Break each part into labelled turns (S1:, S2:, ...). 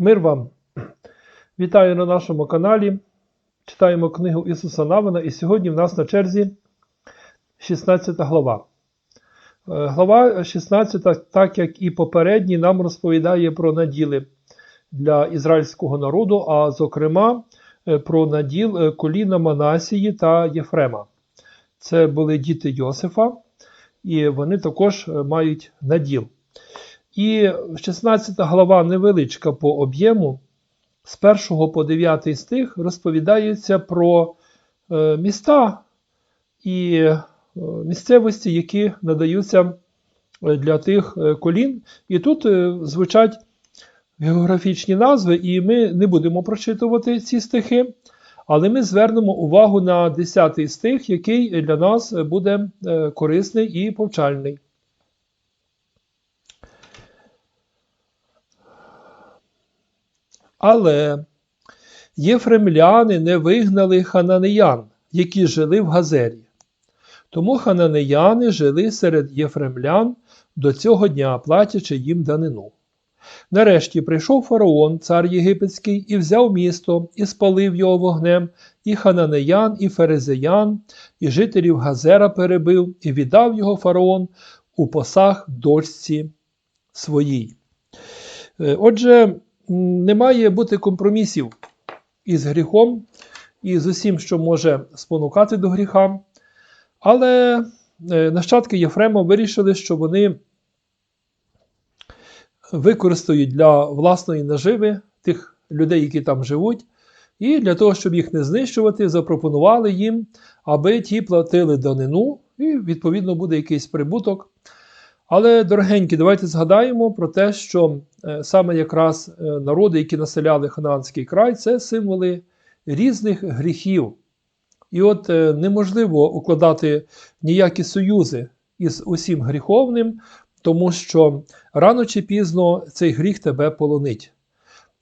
S1: Мир вам! Вітаю на нашому каналі. Читаємо книгу Ісуса Навина, і сьогодні в нас на черзі 16 глава. Е, Глава 16, так як і попередній, нам розповідає про наділи для ізраїльського народу, а зокрема е, про наділ е, коліна Манасії та Єфрема. Це були діти Йосифа, і вони також мають наділ. І 16 глава невеличка по об'єму, з 1 по 9 стих розповідається про е, міста і е, місцевості, які надаються е, для тих колін. І тут звучать географічні назви, і ми не будемо прочитувати ці стихи, але ми звернемо увагу на 10 стих, який для нас буде корисний і повчальний. Але єфремляни не вигнали хананеян, які жили в Газері. Тому хананеяни жили серед єфремлян до цього дня, платячи їм данину. Нарешті прийшов фараон, цар єгипетський, і взяв місто, і спалив його вогнем, і хананеян, і ферезеян, і жителів Газера перебив, і віддав його фараон у посаг дочці своїй. Е, Отже, не має бути компромісів із гріхом і з усім, що може спонукати до гріха. Але е, нащадки Єфрема вирішили, що вони використають для власної наживи тих людей, які там живуть, і для того, щоб їх не знищувати, запропонували їм, аби ті платили данину, і відповідно буде якийсь прибуток. Але, дорогенькі, давайте згадаємо про те, що е, саме якраз е, народи, які населяли Ханаанський край, це символи різних гріхів. І от е, неможливо укладати ніякі союзи із усім гріховним, тому що рано чи пізно цей гріх тебе полонить.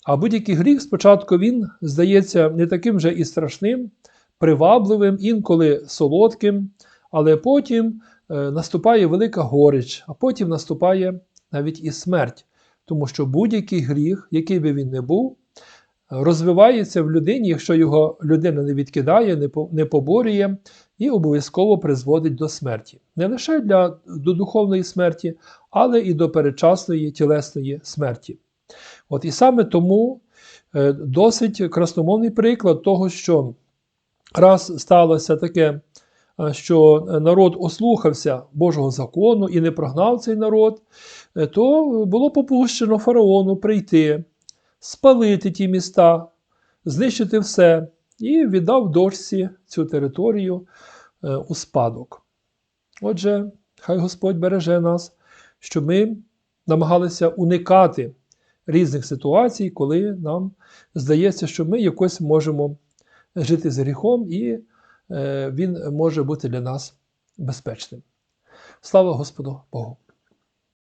S1: А будь-який гріх спочатку він здається не таким вже і страшним, привабливим, інколи солодким, але потім наступає велика горіч, а потім наступає навіть і смерть. Тому що будь-який гріх, який би він не був, розвивається в людині, якщо його людина не відкидає, не поборює, і обов'язково призводить до смерті. Не лише для, до духовної смерті, але і до передчасної тілесної смерті. От і саме тому е, досить красномовний приклад того, що раз сталося таке, е, що народ ослухався Божого закону і не прогнав цей народ, е, то було попущено фараону прийти, спалити ті міста, знищити все, і віддав дочці цю територію е, у спадок. Отже, хай Господь береже нас, щоб ми намагалися уникати різних ситуацій, коли нам здається, що ми якось можемо жити з гріхом, і е, він може бути для нас безпечним. Слава Господу Богу!